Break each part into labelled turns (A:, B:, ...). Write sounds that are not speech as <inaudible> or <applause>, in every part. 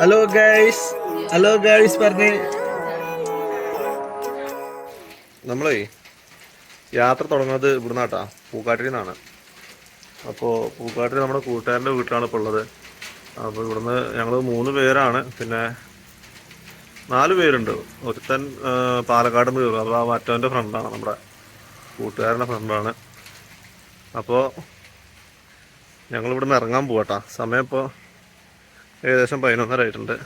A: Hello guys hello guys പറഞ്ഞേ.
B: നമ്മളേ യാത്ര തുടങ്ങുന്നത് ഇവിടുന്ന് കേട്ടാ പൂക്കാട്ടിൽ നിന്നാണ്. അപ്പോൾ പൂക്കാട്ടിൽ നമ്മുടെ കൂട്ടുകാരന്റെ വീട്ടിലാണ് ഇപ്പോൾ ഉള്ളത്. അപ്പോൾ ഇവിടുന്ന് ഞങ്ങൾ മൂന്ന് പേരാണ്. പിന്നെ നാല് പേരുണ്ട്. ഒരുത്തൻ പാലക്കാട് നിന്ന് കയറും. അപ്പോൾ മറ്റവന്റെ ഫ്രണ്ടാണ് നമ്മുടെ കൂട്ടുകാരന്റെ ഫ്രണ്ടാണ്. അപ്പോൾ ഞങ്ങൾ ഇവിടുന്ന് ഇറങ്ങാൻ പോവാട്ടാ. സമയം ഇപ്പോൾ ഏകദേശം പതിനൊന്നര ആയിട്ടുണ്ട്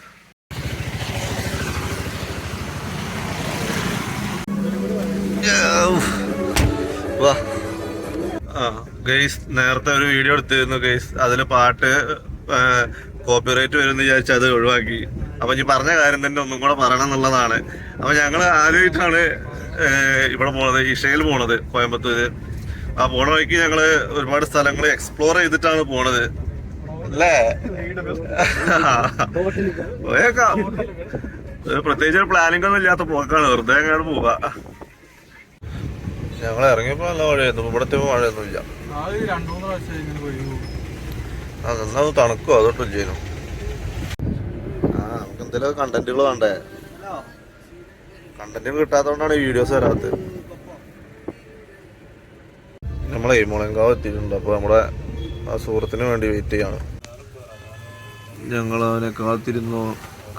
B: വാ. ഗൈസ് നേരത്തെ ഒരു വീഡിയോ എടുത്തിരുന്നു ഗെയ്സ് അതിൽ പാട്ട് കോപ്പിറൈറ്റ് വരുമെന്ന് വിചാരിച്ച് അത് ഒഴിവാക്കി. അപ്പൊ ഈ പറഞ്ഞ കാര്യം തന്നെ ഒന്നും കൂടെ പറയണം എന്നുള്ളതാണ്. അപ്പൊ ഞങ്ങൾ ആദ്യമായിട്ടാണ് ഇവിടെ പോണത് ഇഷയിൽ പോണത് കോയമ്പത്തൂര്. ആ പോണ വഴിക്ക് ഞങ്ങൾ ഒരുപാട് സ്ഥലങ്ങൾ എക്സ്പ്ലോർ ചെയ്തിട്ടാണ് പോണത്. അല്ലേ? പോയേക്കാം. പ്രത്യേകിച്ച് ഒരു പ്ലാനിംഗ് ഒന്നും ഇല്ലാത്ത പോക്കാണ്. വെറുതെ അങ്ങോട്ട് പോവാ. ഞങ്ങൾ ഇറങ്ങിയപ്പോ നല്ല മഴയായിരുന്നു. ഇവിടത്തെ
C: മഴയൊന്നും
B: ഇല്ല. നന്നാ തണുക്കോ അതൊട്ടും ചെയ്യുന്നു ആ നമുക്ക് എന്തെങ്കിലും കണ്ടന്റുകൾ വേണ്ടേ? കണ്ടന്റുകൾ കിട്ടാത്തതുകൊണ്ടാണ് വീഡിയോസ് വരാത്തത്. നമ്മളെ മുളങ്കാവ് എത്തിയിട്ടുണ്ട്. അപ്പോൾ നമ്മുടെ ആ സുഹൃത്തിന് വേണ്ടി വെയിറ്റ് ചെയ്യാണ്. ഞങ്ങൾ അവനെ കാത്തിരുന്നു?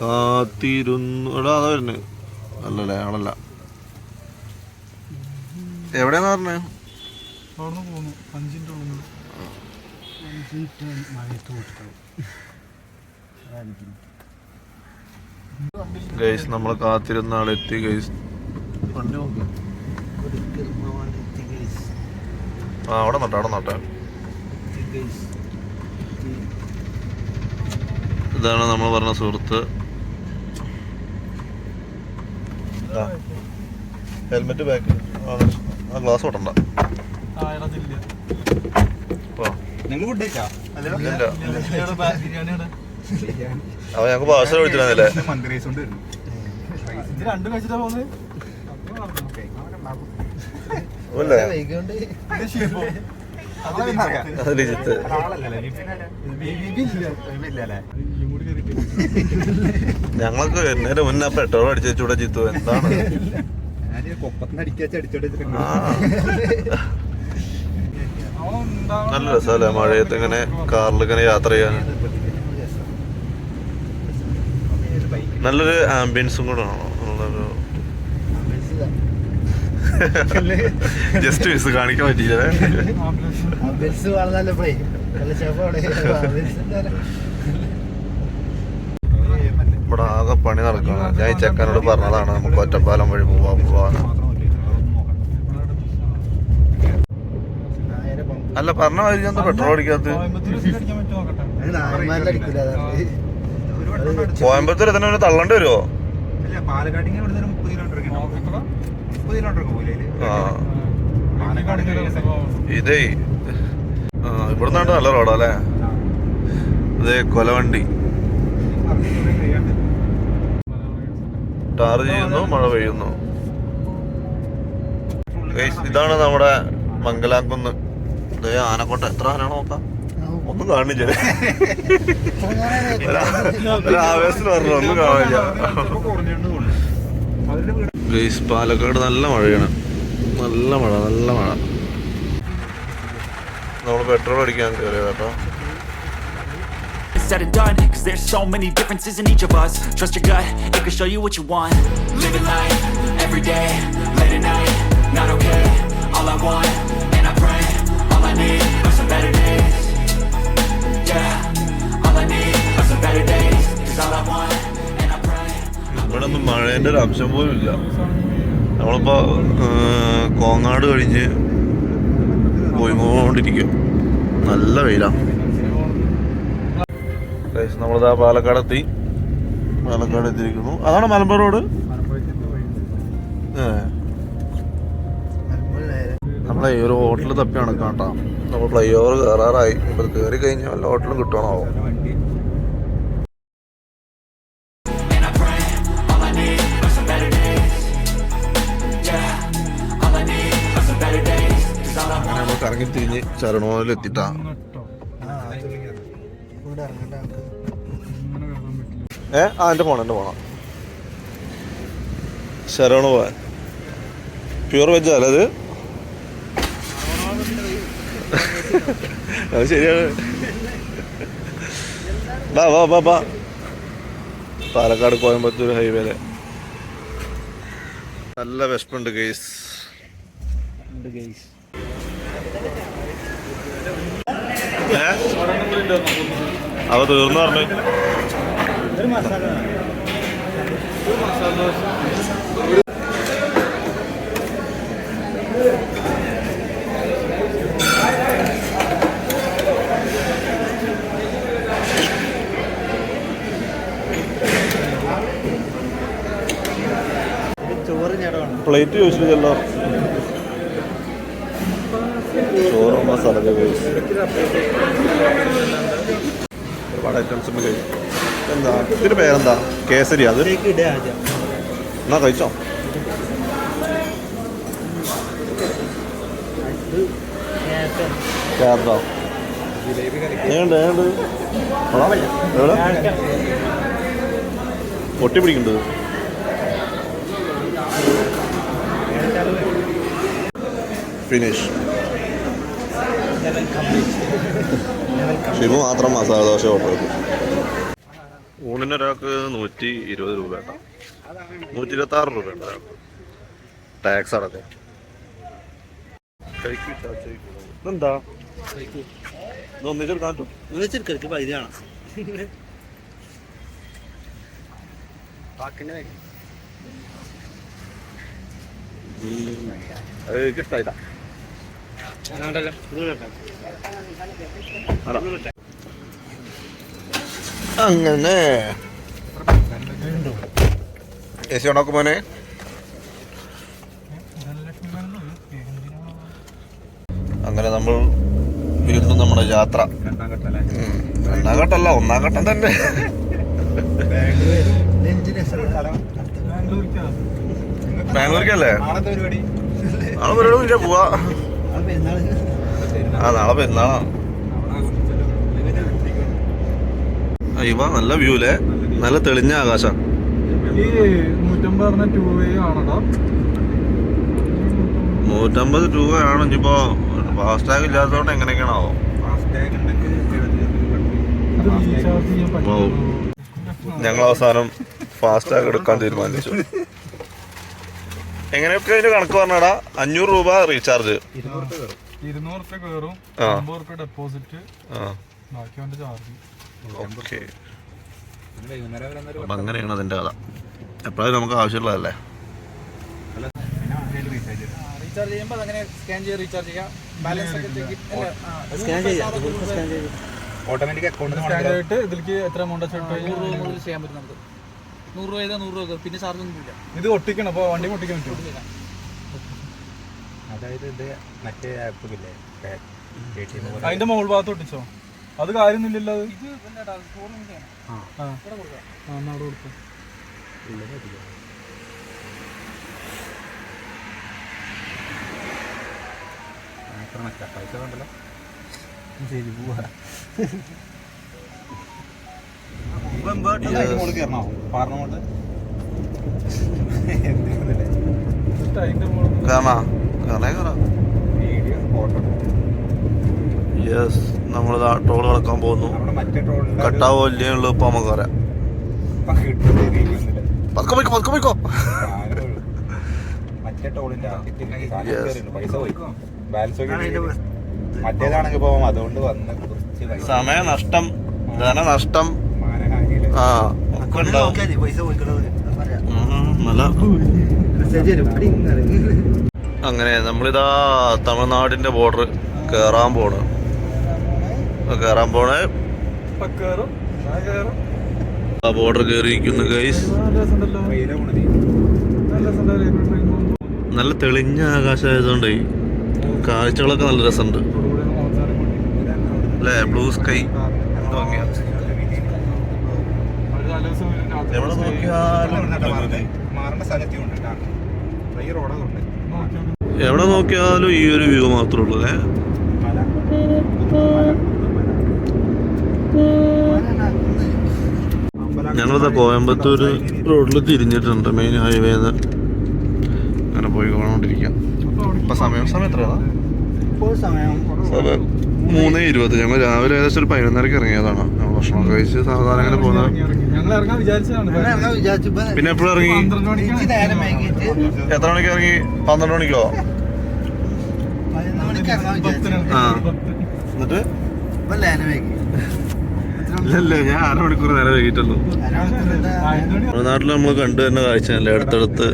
B: കാത്തിരുന്നു. എടാ അതാ വരുന്നത് അല്ലല്ലേ ആണല്ല എവിടെയാന്ന് പറഞ്ഞേ?
C: അഞ്ചിന്റെ ഉള്ളിൽ
B: ഗൈസ് നമ്മൾ കാത്തിരുന്ന ആളെത്തി ഗൈസ് വണ്ടി നോക്ക്. ആ അവിടെ നോട്ടെ അവിടെ നോട്ടെ. ഇതാണ് നമ്മൾ പറഞ്ഞ സുഹൃത്ത്. ഹെൽമെറ്റ് ബാക്ക് ആ ഗ്ലാസ് ഓട്ടണ്ട
C: ആ ഇടതില്ല
B: ഓ
A: നിങ്ങൾ ഫുഡ് കഴിച്ചാ?
B: ഇല്ല
C: ബിരിയാണിയുടെ
B: അവ ഞങ്ങൾക്ക് ഭാഷ വിളിച്ചിരുന്നില്ലേ
C: രണ്ടും കഴിച്ചിട്ടാ പോകുന്നത്
B: ഞങ്ങൾക്ക് വരുന്നതിന് മുന്നേ പെട്രോൾ അടിച്ചൂടെ ജിത്തു എന്താണ്? നല്ല രസമല്ലേ മഴയത്ത് ഇങ്ങനെ കാറിൽ ഇങ്ങനെ യാത്ര ചെയ്യാൻ? നല്ലൊരു ആംബിയൻസും കൂടെ ആണോ നല്ലൊരു <laughs> ജസ്റ്റ് മിസ് കാണിക്കാൻ പറ്റിയില്ല.
D: ബെൽസ്
B: ഇവിടെ ആകെ പണി നടക്കണം. ഞാൻ ഈ ചെക്കനോട് പറഞ്ഞതാണ് നമുക്ക് ഒറ്റപ്പാലം വഴി പോവാ പോവാന്ന് അല്ല പറഞ്ഞ മാതിരി എന്താ പെട്രോൾ അടിക്കാത്ത
C: കോയമ്പത്തൂർ
B: തന്നെ തള്ളേണ്ടി വരുമോ
A: മുപ്പത് കിലോമീറ്റർ.
B: ഇതേ? ഇവിടെ നിന്നാണ് നല്ല റോഡാ അല്ലേ? അതേ കൊലവണ്ടി. ടാർ ചെയ്യുന്നു മഴ പെയ്യുന്നു. ഇതാണ് നമ്മുടെ മംഗലാംകുന്ന്. ഇതേ ആനക്കോട്ട. എത്ര ആനാണ് നോക്കാം? ഒന്നും കാണില്ല. <laughs> ഒരു ആവേശത്തിന് പറഞ്ഞു ഒന്നും കാണില്ല. ഗൈസ് പാലക്കാട് നല്ല മഴയാണ് നല്ല മഴ നല്ല മഴ നമ്മൾ പെട്രോൾ അടിക്കാൻ കയറിയത് കേട്ടോ
E: said and done Cause there's so many differences in each of us Trust your gut, it can show you what you want Living life, every day, late at night Not okay, all I want, and I pray All I need are some better days Yeah, all I need are some better days Cause all I want, and I pray
B: ഇവിടെ ഒന്നും മഴേന്റെ ഒരു അംശം പോലും ഇല്ല. നമ്മളിപ്പോ കോങ്ങാട് കഴിഞ്ഞ് പോയിക്കൊണ്ടിരിക്കും. നല്ല വെയിലാണ് നമ്മളിതാ പാലക്കാട് എത്തി പാലക്കാട് എത്തിയിരിക്കുന്നു. അതാണ് മലമ്പുഴ റോഡ്? നമ്മളെ ഈ ഒരു ഹോട്ടൽ തപ്പി നടക്കാം കേട്ടോ. നമ്മൾ ഫ്ലൈ ഓവർ കയറാറായി ഇപ്പൊ കയറി കഴിഞ്ഞാൽ വല്ല ഹോട്ടലും കിട്ടണമാവും ചരണോനിൽ എത്തിട്ടാ ഏ? ആ എന്റെ എന്റെ പോവാൻ പ്യൂർ വെജ് അല്ലേ അത്? അത് ശരിയാണ്. വാ വാ വാ വാ. പാലക്കാട് കോയമ്പത്തൂർ ഹൈവേയിലെ നല്ല വിശപ്പുണ്ട് ഗെയ്സ് ഏ അവ തീർന്നു പറഞ്ഞു. പ്ലേറ്റ് ചോദിച്ചില്ലല്ലോ ചോറ് മസാലൊക്കെ ഒരുപാട് ഐറ്റംസ് ഉണ്ട് കഴിച്ചു. എന്താ? ഇതിന്റെ പേരെന്താ? കേസരി അത്? എന്നാ കഴിച്ചോ? ഏണ്ട് ഏണ്ട് എവിടെ? പൊട്ടി പിടിക്കണ്ടത് ഫിനിഷ് ഷിബു മാത്രം മസാല ദോശ ഓർഡർ ചെയ്തു. ഊണിന് ഒരാൾക്ക് നൂറ്റി ഇരുപത് രൂപ കേട്ടോ. നൂറ്റി ഇരുപത്തി ആറ് രൂപ ഉണ്ട് ടാക്സ് അടക്കം. എന്താ ഒന്നിച്ചെടുക്കാൻ അത് ഇഷ്ടായില്ല അങ്ങനെ. എ സി ഉണ്ടാക്കും മോനെ? അങ്ങനെ നമ്മൾ വീണ്ടും നമ്മുടെ യാത്ര.
A: രണ്ടാം
B: ഘട്ടമല്ല ഒന്നാം ഘട്ടം തന്നെ ബാംഗ്ലൂർക്കല്ലേ? നാളെ പരിപാടി. ഇല്ല പോവാ. ആ നാളെ പെരുന്നാളാണ് ഇവ നല്ല വ്യൂ അല്ലേ നല്ല തെളിഞ്ഞ ആകാശം.
C: നൂറ്റമ്പത്
B: രൂപ രൂപയാണ് ഇനിയിപ്പോ ഇല്ലാത്തതുകൊണ്ട് എങ്ങനെയൊക്കെയാണാവോ
C: റീചാർജ് ചെയ്യാൻ
B: വൗ.
C: പറ്റുമോ
B: ഞങ്ങൾ അവസാനം ഫാസ്റ്റാഗ് എടുക്കാൻ തീരുമാനിച്ചു. എങ്ങനെയൊക്കെ അതിന്റെ കണക്ക് പറഞ്ഞാടാ? അഞ്ഞൂറ് രൂപ റീചാർജ്.
A: ഇരുന്നൂറ് കയറും
C: ഇരുന്നൂറ് റുപ്യ കയറും
B: ആ.
C: അമ്പത് റുപ്യ ഡെപ്പോസിറ്റ്.
B: ആ.
C: ബാക്കി അവന്റെ ചാർജ്.
B: ഓക്കെ. അപ്പം അങ്ങനെയാണ് അതിന്റെ കഥ. എപ്പോഴും നമുക്ക് ആവശ്യമുള്ളതല്ലേ?
A: റീചാർജ്
C: ചെയ്യുമ്പോൾ അങ്ങനെ സ്കാൻ ചെയ്ത് റീചാർജ് ചെയ്യാം. ബാലൻസ് ഒക്കെ
D: സ്കാൻ ചെയ്യാം.
A: ഓട്ടോമാറ്റിക് അക്കൗണ്ട്
C: സ്കാൻ ആയിട്ട് ഇതിലേക്ക് എത്ര എമൗണ്ട്
F: ചെയ്യാൻ പറ്റും നമുക്ക്. നൂറ് രൂപ ചെയ്താൽ നൂറ് രൂപ പിന്നെ ചാർജ് ഒന്നും ഇല്ല.
C: ഇത് ഒട്ടിക്കണം അപ്പോൾ വണ്ടി ഒട്ടിക്കാൻ പറ്റും
A: അതായത് ഇത് മറ്റേ ആപ്പ് ഇല്ലേ?
C: അതിന്റെ മുകൾ ഭാഗത്ത് ഒട്ടിച്ചോ അത് കാര്യമൊന്നുമില്ലല്ലോ
F: ഇത്
C: അവിടെ കൊടുക്കും.
A: പൈസ വേണ്ടല്ലോ.
D: ശരി പോവാ.
B: യെസ് നമ്മൾ ടോൾ കിടക്കാൻ പോകുന്നു. കട്ടാവോ ഇല്ലേ ഉള്ളു ഇപ്പൊ നമുക്ക് പതുക്കെ പോയിക്കോ പതുക്കെ പോയിക്കോ.
A: പൈസ
B: സമയ നഷ്ടം ധനനഷ്ടം. ആ. അങ്ങനെ നമ്മളിതാ തമിഴ്നാടിന്റെ ബോർഡർ കേറാൻ പോണ്. കേറാൻ പോണ്. ബോർഡർ കയറിയിരിക്കുന്നു ഗൈസ്
C: നല്ല
B: തെളിഞ്ഞ ആകാശമായതുകൊണ്ട് കാഴ്ചകളൊക്കെ നല്ല രസമുണ്ട്. അല്ലേ ബ്ലൂ സ്കൈ ഭംഗിയാ
C: ഒരു തലേ ദിവസം വരും രാത്രി
B: എവിടെ
C: stay
B: നോക്കിയാലും
A: മാറേണ്ട സ്ഥലത്തി ഉണ്ട് കേട്ടോ ഈ
B: എവിടെ നോക്കിയാലും ഈ ഒരു വ്യൂ മാത്രമേ ഉള്ളൂ അല്ലേ? ഞങ്ങളിത് കോയമ്പത്തൂർ റോഡിൽ തിരിഞ്ഞിട്ടുണ്ട് മെയിൻ ഹൈവേന്ന് അങ്ങനെ പോയി കൊണ്ടിരിക്കാം ഇപ്പൊ സമയം സമയം എത്രയാണ്
D: സമയം
B: മൂന്ന് ഇരുപത്. ഞങ്ങൾ രാവിലെ ഏകദേശം ഒരു പതിനൊന്നരക്ക് ഇറങ്ങിയതാണ്. ഞങ്ങൾ കഴിച്ച് സാധാരണ
D: ഇപ്പൊ
B: പിന്നെ എപ്പോഴും ഇറങ്ങി? എത്ര മണിക്ക് ഇറങ്ങി? പന്ത്രണ്ട് മണിക്കോ? ആ. എന്നിട്ട്? ഇല്ലല്ലേ ഞാൻ അരമണിക്കൂർ നേരം വൈകിട്ടുള്ളൂ തമിഴ്നാട്ടിൽ നമ്മൾ കണ്ടു തന്നെ കാഴ്ച അല്ലേ? അടുത്തടുത്ത്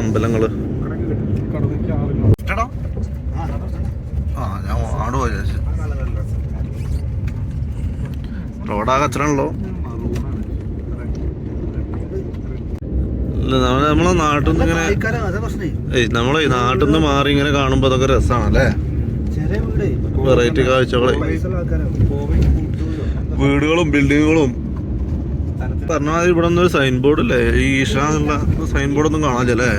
B: അമ്പലങ്ങൾ
C: കടന്നേക്ക് ആളില്ല
B: ആ ഞാൻ ആട് പോയി വിചാരിച്ചു റോഡാ കച്ചറാണല്ലോ നമ്മളെ നമ്മളെ നാട്ടിൽ നിന്ന് ഇങ്ങനെ നമ്മളെ നാട്ടിൽ നിന്ന് മാറി ഇങ്ങനെ കാണുമ്പോ അതൊക്കെ രസമാണ്
D: അല്ലേ? വീടേ.
B: വെറൈറ്റി കാഴ്ചകളെ. വീടുകളും ബിൽഡിങ്ങുകളും. പറഞ്ഞാൽ ഇവിടെ ഒരു സൈൻ ബോർഡ് അല്ലേ ഈ ഈഷ എന്നുള്ള സൈൻ ബോർഡ് ഒന്നും കാണാല്ലേ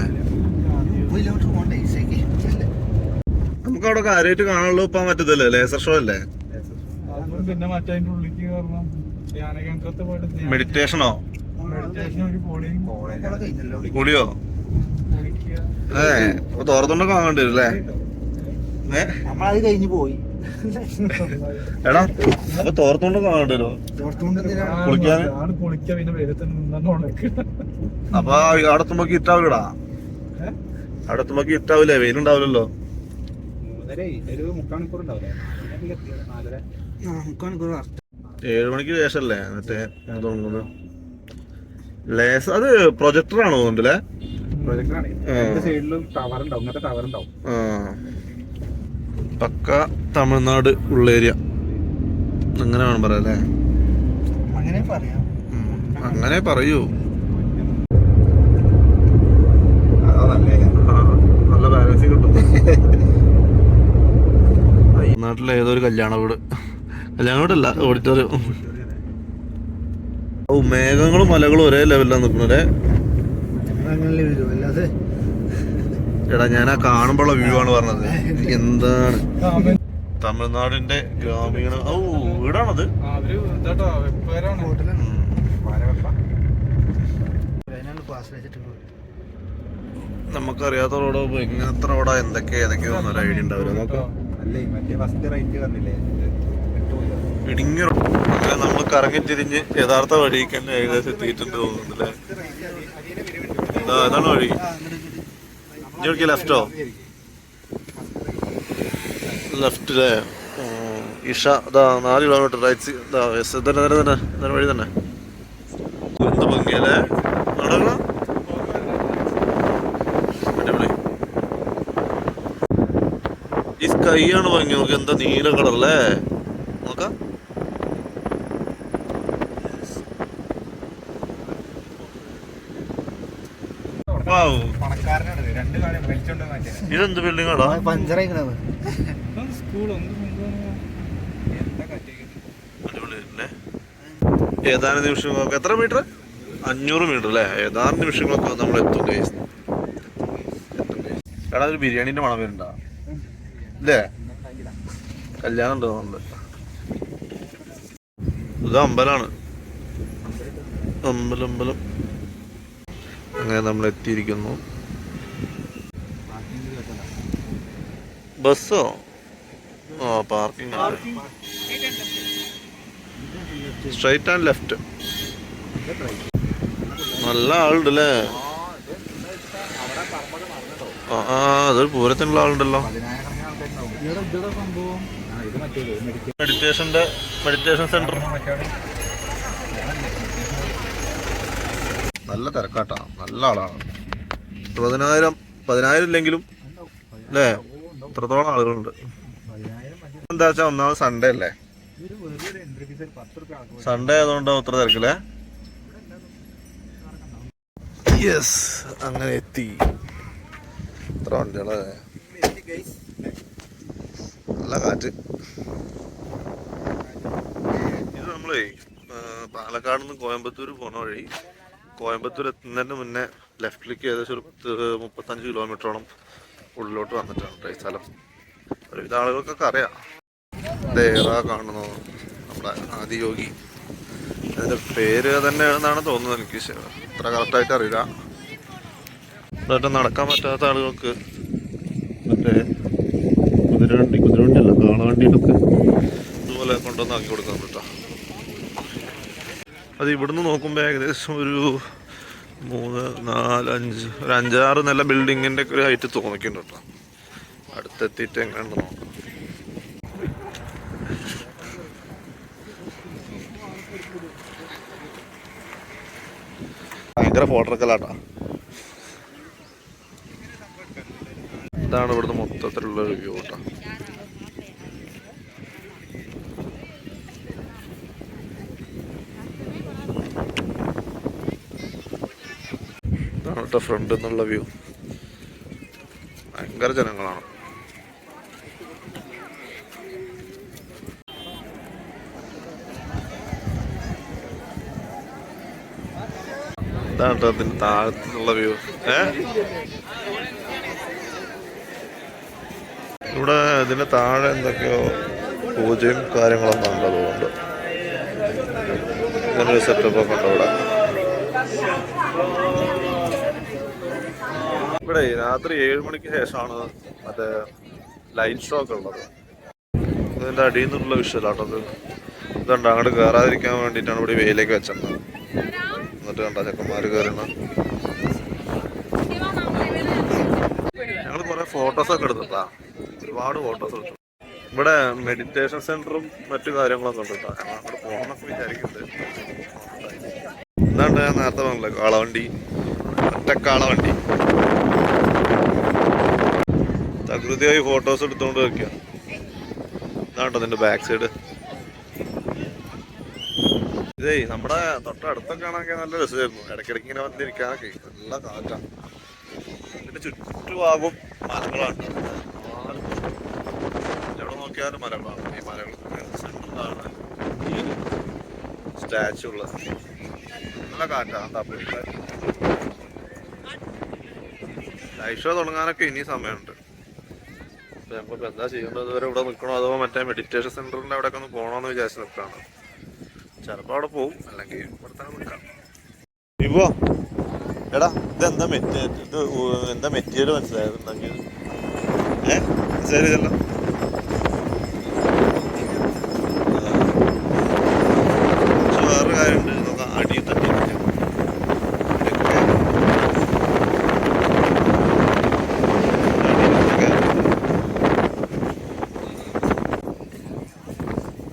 B: നമുക്ക് അവിടെ കാര്യമായിട്ട് കാണാനുള്ള ഇപ്പൊ പറ്റത്തില്ലേ ലേസർ ഷോ അല്ലേ?
C: പിന്നെ മറ്റതിന്റെ പോയിട്ട്
B: മെഡിറ്റേഷനോ
C: മെഡിറ്റേഷൻ ഒരു പോളിയും
B: കൂടിയോ ഏ അപ്പൊ തോർത്തുണ്ടോ കാണേണ്ടി വരും അല്ലേ
D: നമ്മളത് കഴിഞ്ഞ് പോയി.
B: എടാ അപ്പൊ തോർത്തുണ്ടോ കാണേണ്ടി വരുമോ
C: ഉണക്കുക
B: അപ്പൊ അവിടെ എത്തുമ്പോ ഇട്ടാവില്ലടാ
C: ഏ?
B: അവിടെ എത്തുമ്പോ ഇട്ടാവില്ലേ? വെയിലുണ്ടാവില്ലല്ലോ.
A: മുക്കാണിക്കൂർ ഉണ്ടാവില്ലേ? നാലര.
D: മണിക്കൂർ
B: ഏഴ് മണിക്ക് ശേഷല്ലേ? മറ്റേ തുടങ്ങുന്നത്. ലേസ് അത് പ്രൊജക്ടർ ആണോ തോന്നുന്നുണ്ടല്ലേ പക്ക തമിഴ്നാട് ഉള്ള ഏരിയ. അങ്ങനെ വേണം പറയാല്ലേ
D: അങ്ങനെ പറയാം.
A: നല്ല
B: ബാലൻസ് കിട്ടും. <laughs> നാട്ടിലെ ഏതോ ഒരു കല്യാണ വീട്? വീടല്ല ഓഡിറ്റോറിയം ഓ മേഘങ്ങളും മലകളും ഒരേ ലെവലിലാണ്
D: അല്ലാതെ.
B: എടാ ഞാൻ ആ കാണുമ്പോഴുള്ള വ്യൂ ആണ് പറഞ്ഞത്. എന്താണ്? തമിഴ്നാടിന്റെ ഗ്രാമീണ ഓ വീടാണത്. നമുക്കറിയാത്ത റോഡ് ഇങ്ങനത്തെ റോഡാ എന്തൊക്കെ ഏതൊക്കെയോ ഐഡിയ ഉണ്ടാവില്ല നോക്കാം.
A: അല്ലേ മറ്റേ ഫസ്റ്റ് റൈറ്റ് വന്നില്ലേ
B: റോ- അങ്ങനെ നമ്മൾ കറങ്ങി തിരിഞ്ഞ് യഥാർത്ഥ വഴിക്ക് തന്നെ ഏകദേശം എത്തിയിട്ടുണ്ട് തോന്നുന്നുണ്ടല്ലേ? അതാണ് വഴി. ഇനി ലെഫ്റ്റോ? ലെഫ്റ്റിലെ ഇഷ ഇതാ നാല് കിലോമീറ്റർ റൈറ്റ് ഇതാ തന്നെ തന്നെ ഇതന്നെ വഴി തന്നെ. എന്ത് ഭംഗിയല്ലേ? നടക്കണം അടിപൊളി. ഈ സ്കൈ ആണ് ഭംഗി. എന്താ നീല കളർ അല്ലേ? നോക്കാം വൗ,
A: പണക്കാരനാണ് ഇത്. രണ്ട് കാലം വലിച്ചോണ്ട് മാറ്റിയത്
B: ഇതെന്ത് ബിൽഡിംഗ് ആടാ? ഏതാനും നിമിഷങ്ങളൊക്കെ എത്ര മീറ്റർ അഞ്ഞൂറ് മീറ്റർ അല്ലേ? ഏതാനും നിമിഷങ്ങളൊക്കെ നമ്മൾ എത്തും. എടാ ഒരു ബിരിയാണിന്റെ മണം വരുന്നുണ്ടോ? അല്ലേ കല്യാണം ഉണ്ടോ നമ്മൾ ഇത് അമ്പലാണ്. അമ്പലം അമ്പലം. അങ്ങനെ നമ്മൾ എത്തിയിരിക്കുന്നു ബസ്സോ? ഓ പാർക്കിംഗ് സ്ട്രൈറ്റ് ആൻഡ് ലെഫ്റ്റ് നല്ല ആളുണ്ട് അല്ലേ ആ അതൊരു പൂരത്തിനുള്ള ആളുണ്ടല്ലോ. മെഡിറ്റേഷന്റെ മെഡിറ്റേഷൻ സെന്റർ നല്ല തിരക്കാട്ടാ. നല്ല ആളാണ്. പതിനായിരം പതിനായിരം ഇല്ലെങ്കിലും അല്ലേ? ഇത്രത്തോളം ആളുകളുണ്ട്. എന്താ വെച്ചാൽ ഒന്നാമത് സൺഡേ അല്ലേ? സൺഡേ ആയതുകൊണ്ട് അത്ര തിരക്കില്ലേ യെസ് അങ്ങനെ എത്തി. എത്ര വണ്ടികളെ. നല്ല കാറ്റ്. ഇത് നമ്മളേ പാലക്കാട് നിന്ന് കോയമ്പത്തൂർ പോണ വഴി കോയമ്പത്തൂർ എത്തുന്നതിന് മുന്നേ ലെഫ്റ്റിലേക്ക് ഏകദേശം ഒരു പത്ത് മുപ്പത്തഞ്ച് കിലോമീറ്ററോളം ഉള്ളിലോട്ട് വന്നിട്ടാണ് കേട്ടോ ഈ സ്ഥലം ഒരുവിധ ആളുകൾക്കൊക്കെ അറിയാം. ദേറ കാണുന്നു നമ്മുടെ ആദിയോഗി. അതിന്റെ പേര് തന്നെ എന്നാണ് തോന്നുന്നത് എനിക്ക്. ഇത്ര കറക്റ്റായിട്ട് അറിയില്ല എന്നിട്ട് നടക്കാൻ പറ്റാത്ത ആളുകൾക്ക് മറ്റേ കുതിരവണ്ടി കുതിരവണ്ടി അല്ല കാളവണ്ടിയിലൊക്കെ ഇതുപോലെ കൊണ്ടുവന്ന് ആക്കി കൊടുക്കാൻ പറ്റാം അത് ഇവിടുന്ന് നോക്കുമ്പോൾ ഏകദേശം ഒരു മൂന്ന് നാല് അഞ്ച്. ഒരു അഞ്ചാറ് നല്ല ബിൽഡിങ്ങിന്റെ ഒക്കെ ഒരു ഹൈറ്റ് തോന്നിക്കുന്നുണ്ട്. കേട്ടോ അടുത്തെത്തിയിട്ട് എങ്ങനെയുണ്ട് നോക്കാം. ഭയങ്കര ഫോട്ടോക്കലാട്ടാ ഇതാണ് ഇവിടുന്ന് മൊത്തത്തിലുള്ള ഒരു വ്യൂ കേട്ടോ. കേട്ടോ ഫ്രണ്ട് എന്നുള്ള വ്യൂ ഭയങ്കര ജനങ്ങളാണ്. ഇതാണ് കേട്ടോ വ്യൂ ഇവിടെ ഇതിന്റെ താഴെ എന്തൊക്കെയോ പൂജയും കാര്യങ്ങളൊന്നും ഉണ്ട് കൊണ്ട് ഇങ്ങനൊരു സെറ്റപ്പ് ഒക്കെ ഉണ്ട് ഇവിടെ. ഇവിടെ രാത്രി ഏഴ് മണിക്ക് ശേഷമാണ് മറ്റേ ലൈറ്റ് സ്റ്റോക്ക് ഉള്ളത്. ഇതിന്റെ അടിയിൽ നിന്നുള്ള വിഷയലാട്ടോ ഇത്. ഇതുണ്ട് അങ്ങോട്ട് കയറാതിരിക്കാൻ വേണ്ടിട്ടാണ് ഇവിടെ വെയിലേക്ക് വെച്ചത്. എന്നിട്ട് കണ്ട ചെക്കന്മാർ കയറണം ഞങ്ങൾ കുറെ ഫോട്ടോസൊക്കെ എടുത്തിട്ടാ. ഒരുപാട് ഫോട്ടോസ് എടുത്തു. ഇവിടെ മെഡിറ്റേഷൻ സെന്ററും മറ്റു കാര്യങ്ങളൊക്കെ ഉണ്ട് അങ്ങോട്ട് പോകണമെന്നൊക്കെ വിചാരിക്കുന്നുണ്ട്. ഞാൻ നേരത്തെ പറഞ്ഞില്ലേ കാളവണ്ടി ഒറ്റ കാളവണ്ടി തകൃതിയായി ഫോട്ടോസ് എടുത്തുകൊണ്ട് വെക്കുക ഇതാണ്ടോ നിന്റെ ബാക്ക് സൈഡ് ഇതേ നമ്മുടെ തൊട്ടടുത്തൊക്കെ ആണെങ്കിൽ നല്ല രസമായിരുന്നു. ഇടയ്ക്കിടയ്ക്ക് ഇങ്ങനെ വന്നിരിക്കാനൊക്കെ. നല്ല കാറ്റാണ് ഇതിന്റെ ചുറ്റുഭാഗം മരങ്ങളാണ്. എവിടെ നോക്കിയാലും മരങ്ങളാണ്. ഈ മരങ്ങൾ സെന്ററിലാണ് ഈ സ്റ്റാച്ചു ഉള്ളത്. നല്ല കാറ്റാണ് തപ്പിട്ട് ലൈഫ് ഷോ തുടങ്ങാനൊക്കെ ഇനി സമയമുണ്ട്. ഞങ്ങളിപ്പോ എന്താ ചെയ്യേണ്ടത് ഇതുവരെ ഇവിടെ നിൽക്കണോ അതോ മറ്റേ മെഡിറ്റേഷൻ സെന്ററിന്റെ അവിടെ ഒന്ന് പോകണമെന്ന് വിചാരിച്ച് നിൽക്കാണ്. ചിലപ്പോ അവിടെ പോകും അല്ലെങ്കിൽ ഇവോ എടാ ഇതെന്താ മെറ്റീരിയൽ ഇത് എന്താ മെറ്റീരിയൽ മനസ്സിലായത് ഏഹ് ഏ ശരി ചെല്ലാം പക്ഷെ വേറൊരു കാര്യമുണ്ട് നമുക്ക് അടിയിൽ തട്ടി ഇരിക്കും. ഇവിടെയൊക്കെ അടിയിലൊക്കെ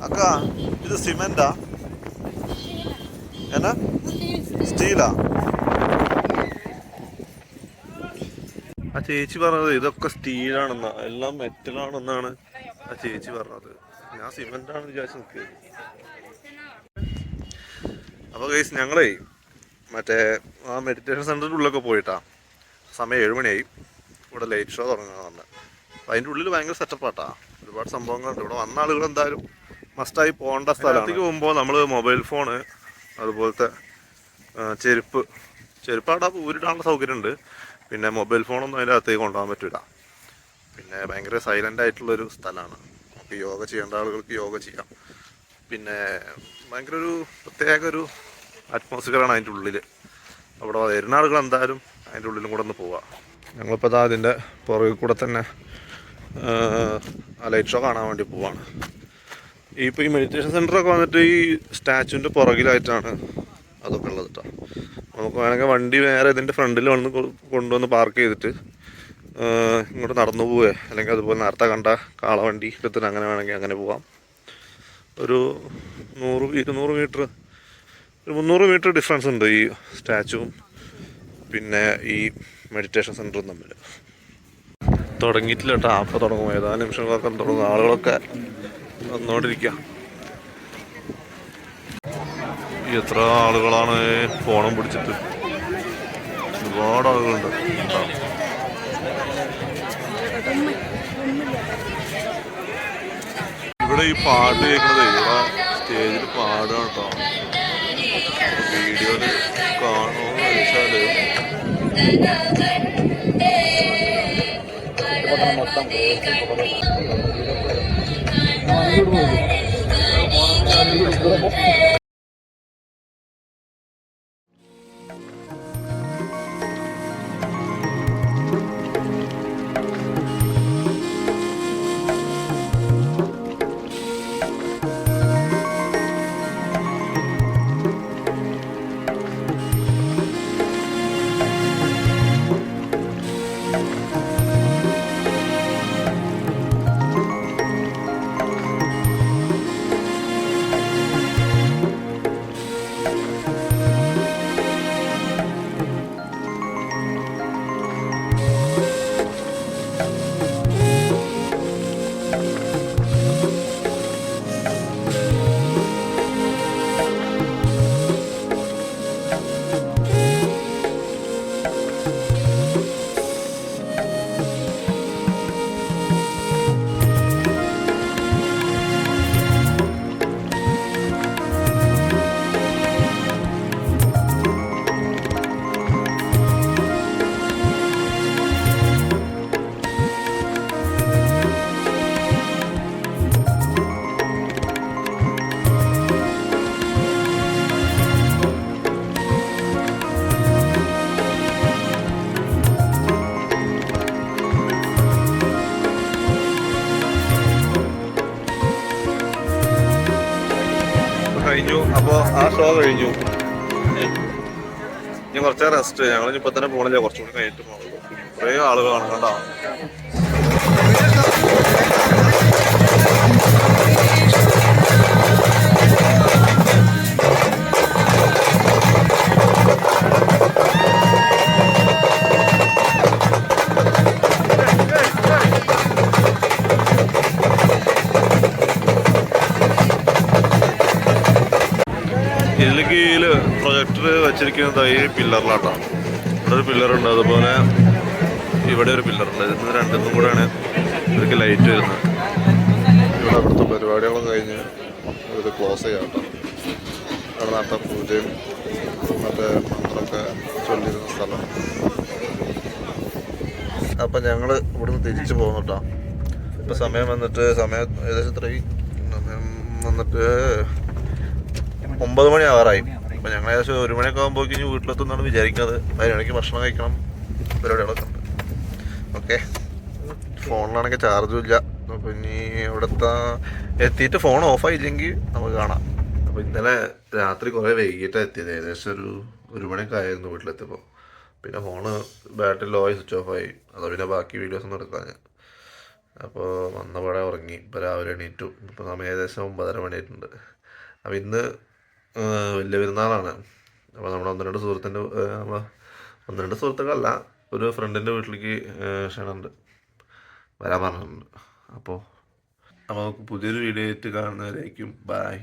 B: അക്ക ഇത് സിമെന്റാ എന്നാ സ്റ്റീലാ ആ ചേച്ചി പറഞ്ഞത് ഇതൊക്കെ സ്റ്റീലാണെന്നാ. എല്ലാം മെറ്റലാണെന്നാണ് ആ ചേച്ചി പറഞ്ഞത്. ഞാൻ സിമെന്റ് ആണ് വിചാരിച്ചു നിൽക്കുന്നത് അപ്പൊ കേസ് ഞങ്ങളേ മറ്റേ ആ മെഡിറ്റേഷൻ സെന്ററിന്റെ ഉള്ളിലൊക്കെ പോയിട്ടാ. സമയം ഏഴുമണിയായി ഇവിടെ ലൈറ്റ് ഷോ തുടങ്ങാൻ പറഞ്ഞത് അപ്പൊ അതിന്റെ ഉള്ളിൽ ഭയങ്കര സെറ്റപ്പാട്ടാ ഒരുപാട് സംഭവങ്ങളുണ്ട്. ഇവിടെ വന്ന ആളുകൾ എന്തായാലും മസ്റ്റായി പോകേണ്ട സ്ഥലത്തേക്ക് പോകുമ്പോൾ നമ്മൾ മൊബൈൽ ഫോണ് അതുപോലത്തെ ചെരുപ്പ്. ചെരുപ്പ് അവിടെ ഊരിടാനുള്ള സൗകര്യമുണ്ട്. പിന്നെ മൊബൈൽ ഫോണൊന്നും അതിന്റെ അകത്തേക്ക് കൊണ്ടുപോകാൻ പറ്റില്ല പിന്നെ ഭയങ്കര സൈലന്റ് ആയിട്ടുള്ളൊരു സ്ഥലമാണ്. നമുക്ക് യോഗ ചെയ്യേണ്ട ആളുകൾക്ക് യോഗ ചെയ്യാം. പിന്നെ ഭയങ്കര ഒരു പ്രത്യേക ഒരു അറ്റ്മോസ്ഫിയറാണ് അതിന്റെ ഉള്ളിൽ അവിടെ വരുന്ന ആളുകൾ എന്തായാലും അതിന്റെ ഉള്ളിലും കൂടെ ഒന്ന് പോവാം. ഞങ്ങളിപ്പോൾ അതാ അതിന്റെ പുറകിൽ കൂടെ തന്നെ ലൈറ്റ് ഷോ കാണാൻ വേണ്ടി പോവാണ്. ഇപ്പോൾ ഈ മെഡിറ്റേഷൻ സെന്ററൊക്കെ വന്നിട്ട് ഈ സ്റ്റാച്ചുവിന്റെ പുറകിലായിട്ടാണ് അതൊക്കെ ഉള്ളത് കേട്ടോ നമുക്ക് വേണമെങ്കിൽ വണ്ടി വേറെ ഇതിന്റെ ഫ്രണ്ടിൽ വന്ന് കൊണ്ടുവന്ന് പാർക്ക് ചെയ്തിട്ട് ഇങ്ങോട്ട് നടന്നു പോവേ. അല്ലെങ്കിൽ അതുപോലെ നേരത്തെ കണ്ട കാളവണ്ടി എടുത്തിട്ട് അങ്ങനെ വേണമെങ്കിൽ അങ്ങനെ പോവാം. ഒരു നൂറ് ഇരുന്നൂറ് മീറ്റർ ഒരു മുന്നൂറ് മീറ്റർ ഡിഫറൻസ് ഉണ്ട് ഈ സ്റ്റാച്ചുവും പിന്നെ ഈ മെഡിറ്റേഷൻ സെന്ററും തമ്മിൽ തുടങ്ങിയിട്ടില്ല കേട്ടോ ആപ്പ് തുടങ്ങും. ഏതാനും നിമിഷങ്ങളൊക്കെ തുടങ്ങും. ആളുകളൊക്കെ വന്നുകൊണ്ടിരിക്കുക എത്ര ആളുകളാണ് ഫോണും പിടിച്ചിട്ട്? ഒരുപാട് ആളുകളുണ്ട്. ഇവിടെ ഈ പാട്ട് കേൾക്കുന്നത് ഇവിടെ സ്റ്റേജിൽ പാടുകയാണ് കേട്ടോ. വീഡിയോയിൽ കാണുമോ വെച്ചാൽ ആ കഴിഞ്ഞു. ഇനി കുറച്ച് റെസ്റ്റ് ഞങ്ങൾ ഇപ്പൊ തന്നെ പോണില്ല? കുറച്ചുകൂടി കഴിഞ്ഞിട്ട് പോകണം കുറേ ആളുകളാണ് കണ്ടോ വെച്ചിരിക്കുന്നത് ഈ പില്ലറിലാട്ടാണ് ഇവിടെ ഒരു പില്ലറുണ്ട് അതുപോലെ ഇവിടെ ഒരു പില്ലറുണ്ട് ഇതിന് രണ്ടും കൂടെയാണ് ഇവർക്ക് ലൈറ്റ് വരുന്നത്. ഇവിടെ അടുത്ത പരിപാടികളും കഴിഞ്ഞ് ഇത് ക്ലോസ് ചെയ്യാട്ടോ ഇവിടെ നാട്ട പൂജയും മറ്റേ മന്ത്രമൊക്കെ ചൊല്ലിരുന്ന സ്ഥലം. അപ്പം ഞങ്ങൾ ഇവിടുന്ന് തിരിച്ചു പോകുന്നു കേട്ടോ. ഇപ്പം സമയം വന്നിട്ട് സമയം ഏകദേശം ഇത്രയും സമയം വന്നിട്ട് ഒമ്പത് മണി അപ്പം ഞങ്ങൾ ഏകദേശം ഒരു മണിയൊക്കെ ആകുമ്പോഴേക്കും വീട്ടിലെത്തുന്നാണ് വിചാരിക്കുന്നത്. അതിനിടയ്ക്ക് ഭക്ഷണം കഴിക്കണം. പരിപാടികളൊക്കെ ഉണ്ട്. ഓക്കെ. ഫോണിലാണെങ്കിൽ ചാർജും ഇല്ല. അപ്പോൾ ഇനി ഇവിടുത്തെ എത്തിയിട്ട് ഫോൺ ഓഫായില്ലെങ്കിൽ നമുക്ക് കാണാം. അപ്പോൾ ഇന്നലെ രാത്രി കുറേ വൈകിട്ടാണ് എത്തിയത്. ഏകദേശം ഒരു ഒരു മണിയൊക്കെ ആയിരുന്നു വീട്ടിലെത്തിയപ്പോൾ പിന്നെ ഫോണ് ബാറ്ററി ലോ ആയി സ്വിച്ച് ആയി. അതോ പിന്നെ ബാക്കി വീഡിയോസ് ഒന്നും എടുക്കാൻ ഞാൻ. അപ്പോൾ വന്നപാടെ ഉറങ്ങി. ഇപ്പോൾ രാവിലെ എണീറ്റു. ഇപ്പോൾ സമയം ഏകദേശം ഒമ്പതര മണിയായിട്ടുണ്ട്. അപ്പോൾ ഇന്ന് വലിയ പെരുന്നാളാണ്. അപ്പോൾ നമ്മുടെ ഒന്ന് രണ്ട് സുഹൃത്തിന്റെ ഒന്ന് രണ്ട് സുഹൃത്തുക്കളല്ല ഒരു ഫ്രണ്ടിന്റെ വീട്ടിലേക്ക് ക്ഷണമുണ്ട് വരാൻ പറഞ്ഞിട്ടുണ്ട്. അപ്പോൾ അപ്പോൾ നമുക്ക് പുതിയൊരു വീഡിയോ ആയിട്ട് കാണുന്നവരായിരിക്കും ബായ്